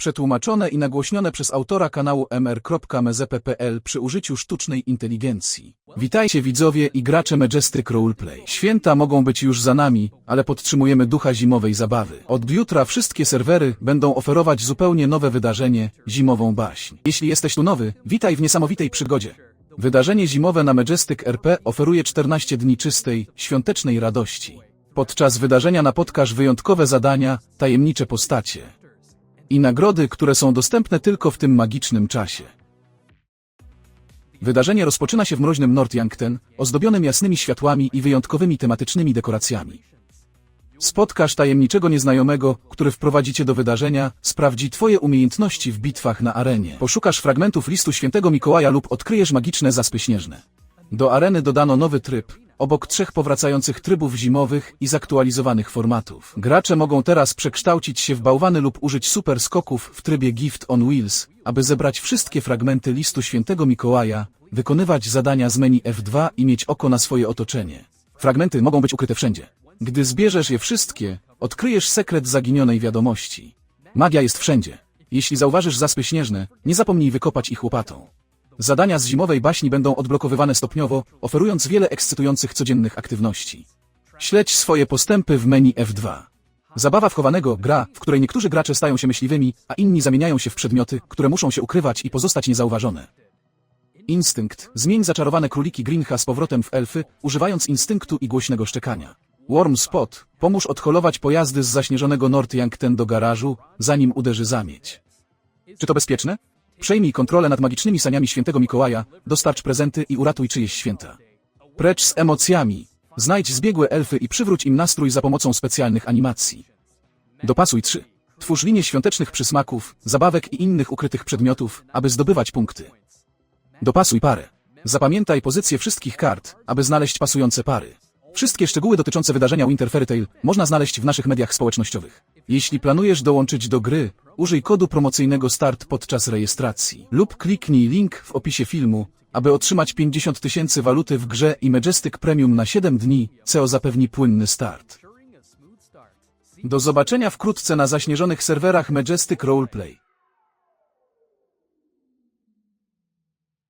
Przetłumaczone i nagłośnione przez autora kanału mr.mezp.pl przy użyciu sztucznej inteligencji. Witajcie widzowie i gracze Majestic Roleplay. Święta mogą być już za nami, ale podtrzymujemy ducha zimowej zabawy. Od jutra wszystkie serwery będą oferować zupełnie nowe wydarzenie, zimową baśń. Jeśli jesteś tu nowy, witaj w niesamowitej przygodzie. Wydarzenie zimowe na Majestic RP oferuje 14 dni czystej, świątecznej radości. Podczas wydarzenia napotkasz wyjątkowe zadania, tajemnicze postacie i nagrody, które są dostępne tylko w tym magicznym czasie. Wydarzenie rozpoczyna się w mroźnym Nordyankten, ozdobionym jasnymi światłami i wyjątkowymi tematycznymi dekoracjami. Spotkasz tajemniczego nieznajomego, który wprowadzi cię do wydarzenia, sprawdzi twoje umiejętności w bitwach na arenie. Poszukasz fragmentów listu świętego Mikołaja lub odkryjesz magiczne zaspy śnieżne. Do areny dodano nowy tryb, obok trzech powracających trybów zimowych i zaktualizowanych formatów. Gracze mogą teraz przekształcić się w bałwany lub użyć super skoków w trybie Gift on Wheels, aby zebrać wszystkie fragmenty listu świętego Mikołaja, wykonywać zadania z menu F2 i mieć oko na swoje otoczenie. Fragmenty mogą być ukryte wszędzie. Gdy zbierzesz je wszystkie, odkryjesz sekret zaginionej wiadomości. Magia jest wszędzie. Jeśli zauważysz zaspy śnieżne, nie zapomnij wykopać ich łopatą. Zadania z zimowej baśni będą odblokowywane stopniowo, oferując wiele ekscytujących codziennych aktywności. Śledź swoje postępy w menu F2. Zabawa wchowanego gra, w której niektórzy gracze stają się myśliwymi, a inni zamieniają się w przedmioty, które muszą się ukrywać i pozostać niezauważone. Instynkt. Zmień zaczarowane króliki Grincha z powrotem w elfy, używając instynktu i głośnego szczekania. Worm Spot. Pomóż odholować pojazdy z zaśnieżonego Nordyankten do garażu, zanim uderzy zamieć. Czy to bezpieczne? Przejmij kontrolę nad magicznymi saniami świętego Mikołaja, dostarcz prezenty i uratuj czyjeś święta. Precz z emocjami. Znajdź zbiegłe elfy i przywróć im nastrój za pomocą specjalnych animacji. Dopasuj 3. Twórz linię świątecznych przysmaków, zabawek i innych ukrytych przedmiotów, aby zdobywać punkty. Dopasuj parę. Zapamiętaj pozycję wszystkich kart, aby znaleźć pasujące pary. Wszystkie szczegóły dotyczące wydarzenia Winter Fairy Tale można znaleźć w naszych mediach społecznościowych. Jeśli planujesz dołączyć do gry, użyj kodu promocyjnego START podczas rejestracji lub kliknij link w opisie filmu, aby otrzymać 50 tysięcy waluty w grze i Majestic Premium na 7 dni, co zapewni płynny start. Do zobaczenia wkrótce na zaśnieżonych serwerach Majestic Roleplay.